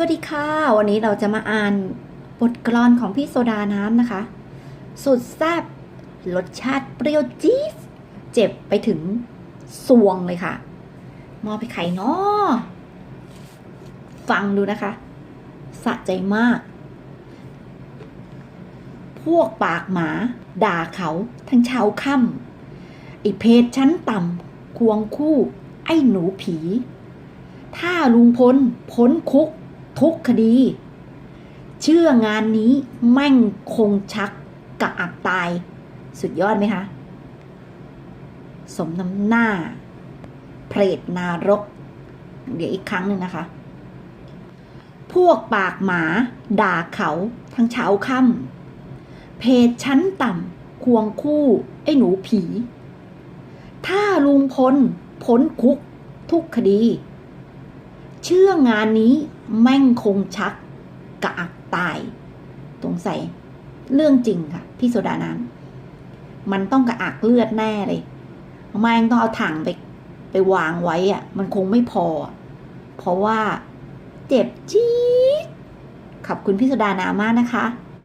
วัสดีค่ะ วันนี้เราจะมาอ่านบทกลอนของพี่โซดาน้ำนะคะ สุดแซ่บรสชาติเปรี้ยวจี๊ดเจ็บไปถึงสวงเลยค่ะ มอไปไข่นอฟังดูนะคะสะใจมาก พวกปากหมา ด่าเขาทั้งเช้าค่ำไอเพจชั้นต่ำควงคู่ ไอ้หนูผี ถ้าลุงพลพ้นคุก ทุกคดี เชื่องานนี้แม่งคงชักกะอักตาย สุดยอดไหมคะ สมน้ำหน้า เพรตนารก เดี๋ยวอีกครั้งหนึ่งนะคะ พวกปากหมาด่าเขาทั้งเช้าค่ำเพจชั้นต่ำควงคู่ไอ้หนูผี ถ้าลุงพลพ้นคุกทุกคดี เชื่องานนี้แม่งคงชักกะอักตายตรงใส่เรื่องจริงค่ะ พี่โซดาน้ำมันต้องกระอักเลือดแน่เลยแม่งต้องเอาถังไปไปวางไว้อะมันคงไม่พอ เพราะว่าเจ็บจี๊ดขอบคุณพี่โซดาน้ำมากนะคะ